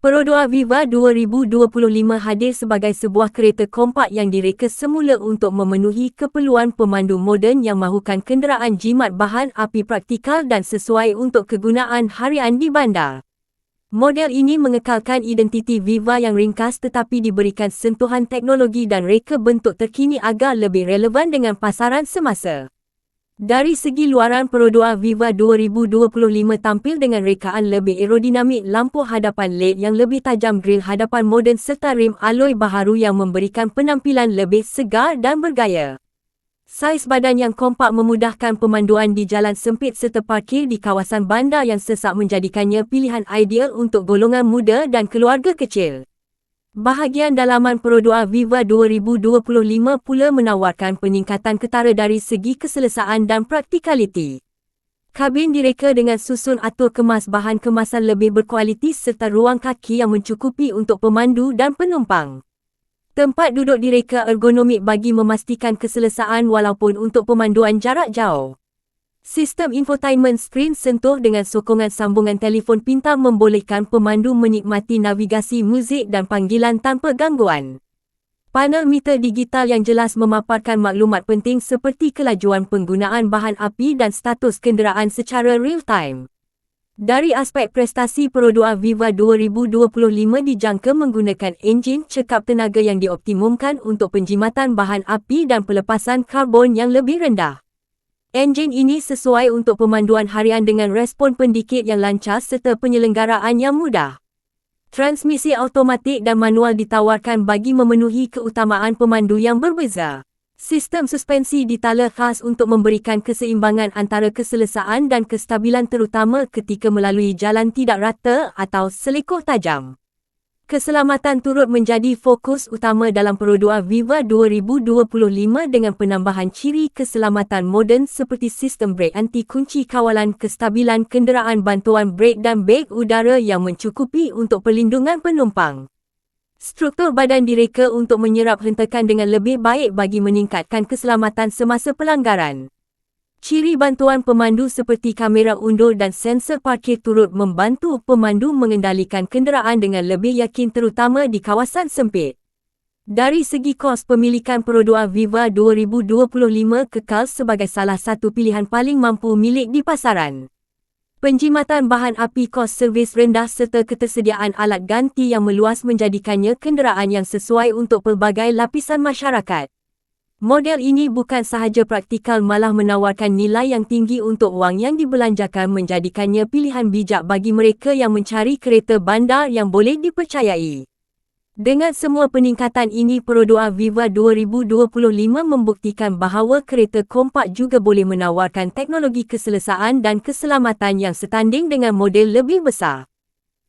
Perodua Viva 2025 hadir sebagai sebuah kereta kompak yang direka semula untuk memenuhi keperluan pemandu moden yang mahukan kenderaan jimat bahan api praktikal dan sesuai untuk kegunaan harian di bandar. Model ini mengekalkan identiti Viva yang ringkas tetapi diberikan sentuhan teknologi dan reka bentuk terkini agar lebih relevan dengan pasaran semasa. Dari segi luaran Perodua Viva 2025 tampil dengan rekaan lebih aerodinamik lampu hadapan LED yang lebih tajam grill hadapan moden serta rim alloy baharu yang memberikan penampilan lebih segar dan bergaya. Saiz badan yang kompak memudahkan pemanduan di jalan sempit serta parkir di kawasan bandar yang sesak menjadikannya pilihan ideal untuk golongan muda dan keluarga kecil. Bahagian dalaman Perodua Viva 2025 pula menawarkan peningkatan ketara dari segi keselesaan dan praktikaliti. Kabin direka dengan susun atur kemas bahan kemasan lebih berkualiti serta ruang kaki yang mencukupi untuk pemandu dan penumpang. Tempat duduk direka ergonomik bagi memastikan keselesaan walaupun untuk pemanduan jarak jauh. Sistem infotainment screen sentuh dengan sokongan sambungan telefon pintar membolehkan pemandu menikmati navigasi muzik dan panggilan tanpa gangguan. Panel meter digital yang jelas memaparkan maklumat penting seperti kelajuan penggunaan bahan api dan status kenderaan secara real-time. Dari aspek prestasi Perodua Viva 2025 dijangka menggunakan enjin cekap tenaga yang dioptimumkan untuk penjimatan bahan api dan pelepasan karbon yang lebih rendah. Enjin ini sesuai untuk pemanduan harian dengan respon pendikit yang lancar serta penyelenggaraan yang mudah. Transmisi automatik dan manual ditawarkan bagi memenuhi keutamaan pemandu yang berbeza. Sistem suspensi ditala khas untuk memberikan keseimbangan antara keselesaan dan kestabilan terutama ketika melalui jalan tidak rata atau selikoh tajam. Keselamatan turut menjadi fokus utama dalam Perodua Viva 2025 dengan penambahan ciri keselamatan moden seperti sistem brek anti kunci kawalan kestabilan kenderaan bantuan brek dan beg udara yang mencukupi untuk perlindungan penumpang. Struktur badan direka untuk menyerap hentakan dengan lebih baik bagi meningkatkan keselamatan semasa pelanggaran. Ciri bantuan pemandu seperti kamera undur dan sensor parkir turut membantu pemandu mengendalikan kenderaan dengan lebih yakin terutama di kawasan sempit. Dari segi kos pemilikan Perodua Viva 2025 kekal sebagai salah satu pilihan paling mampu milik di pasaran. Penjimatan bahan api kos servis rendah serta ketersediaan alat ganti yang meluas menjadikannya kenderaan yang sesuai untuk pelbagai lapisan masyarakat. Model ini bukan sahaja praktikal malah menawarkan nilai yang tinggi untuk wang yang dibelanjakan menjadikannya pilihan bijak bagi mereka yang mencari kereta bandar yang boleh dipercayai. Dengan semua peningkatan ini Perodua Viva 2025 membuktikan bahawa kereta kompak juga boleh menawarkan teknologi keselesaan dan keselamatan yang setanding dengan model lebih besar.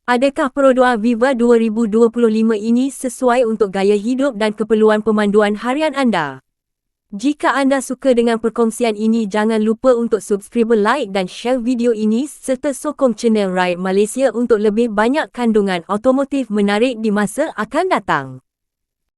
Adakah Perodua Viva 2025 ini sesuai untuk gaya hidup dan keperluan pemanduan harian anda? Jika anda suka dengan perkongsian ini jangan lupa untuk subscribe like dan share video ini serta sokong channel Ride Malaysia untuk lebih banyak kandungan otomotif menarik di masa akan datang.